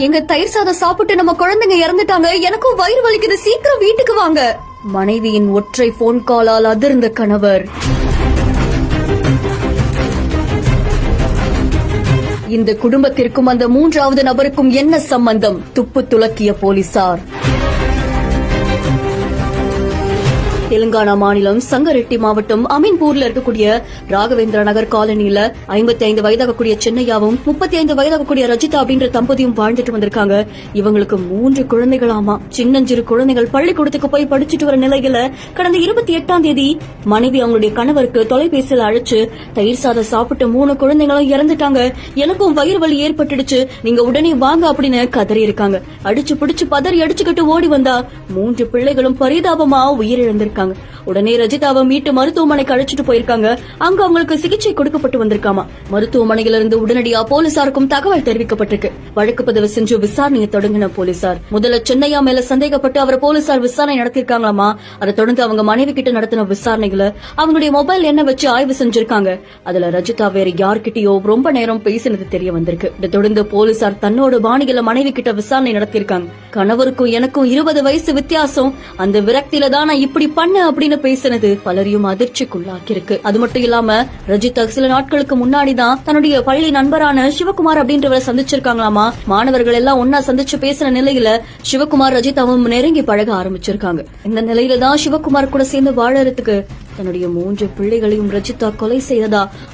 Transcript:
எங்க தயிர் சாதம் சாப்பிட்டு நம்ம குழந்தைங்க இறந்துட்டாங்க எனக்கும் வயிறு வலிக்குது. சீக்கிரம் வீட்டுக்கு வாங்க. மனைவியின் ஒற்றை போன் காலால் அதிர்ந்த கணவர். இந்த குடும்பத்திற்கும் அந்த மூன்றாவது நபருக்கும் என்ன சம்பந்தம்? துப்பு துலக்கிய போலீசார். தெலுங்கானா மாநிலம் சங்கரெட்டி மாவட்டம் அமீன்பூர்ல இருக்கக்கூடிய ராகவேந்திர நகர் காலனில ஐம்பத்தி ஐந்து வயதாகக்கூடிய சென்னையாவும் முப்பத்தி ஐந்து வயதாகக்கூடிய ரஜிதா அப்படின்ற தம்பதியும் வாழ்ந்துட்டு வந்திருக்காங்க. இவங்களுக்கு மூன்று குழந்தைகளாமா. சின்னஞ்சிறு குழந்தைகள் பள்ளிக்கூடத்துக்கு போய் படிச்சுட்டு வர நிலையில கடந்த இருபத்தி எட்டாம் தேதி மனைவி அவங்களுடைய கணவருக்கு தொலைபேசியில் அழைச்சு தயிர் சாதம் சாப்பிட்டு மூணு குழந்தைங்களும் இறந்துட்டாங்க. எனக்கும் வயிறு வலி ஏற்பட்டுடுச்சு. நீங்க உடனே வாங்க அப்படின்னு கதறி இருக்காங்க. அடிச்சு பிடிச்சு பதறி அடிச்சுக்கிட்டு ஓடி வந்தா மூன்று பிள்ளைகளும் பரிதாபமா உயிரிழந்திருக்காங்க. உடனே ரஜிதாவை மீட்டு மருத்துவமனைக்கு அழைச்சிட்டு போயிருக்காங்க. அங்க அவங்களுக்கு சிகிச்சை கொடுக்கப்பட்டு வந்திருக்காமா? மருத்துவமனையில இருந்து உடனடியா போலீசாருக்கும் தகவல் தெரிவிக்கப்பட்டிருக்கு. வழக்கு பதிவு செஞ்சு விசாரணையை தொடங்கின போலீசார். முதல்ல சென்னையா மேல சந்தேகப்பட்டு அவரை போலீசார் விசாரணை நடத்திருக்காங்களாமா அதை தொடர்ந்து அவங்க மனைவி கிட்ட நடத்தின விசாரணைகளை அவங்களுடைய மொபைல் என்ன வச்சு ஆய்வு செஞ்சிருக்காங்க. அதுல ரஜிதா வேற யார்கிட்டயோ ரொம்ப நேரம் பேசினது தெரிய வந்திருக்கு. இதை தொடர்ந்து போலீசார் தன்னோட பாணிகளை மனைவி கிட்ட விசாரணை நடத்திருக்காங்க கணவருக்கும் எனக்கும் இருபது வயசு வித்தியாசம். அந்த விரக்தியில தான் நான் இப்படி பண்ண அப்படின்னு பேசினது பலரையும் அதிர்ச்சிக்குள்ளாக்கி இருக்கு அது மட்டும் இல்லாம ரஜிதா சில நாட்களுக்கு முன்னாடி தான் தன்னுடைய பள்ளி நண்பரான சிவகுமார் அப்படின்றவரை சந்திச்சிருக்காங்களாமா? மாணவர்கள் எல்லாம் ஒன்னா சந்திச்சு பேசின நிலையில சிவகுமார் ரஜித் அவன் நெருங்கி பழக ஆரம்பிச்சிருக்காங்க. இந்த நிலையில தான் சிவகுமார் கூட சேர்ந்து வாழறதுக்கு தன்னுடைய மூன்று பிள்ளைகளையும் ரஜிதா கொலை செய்ததா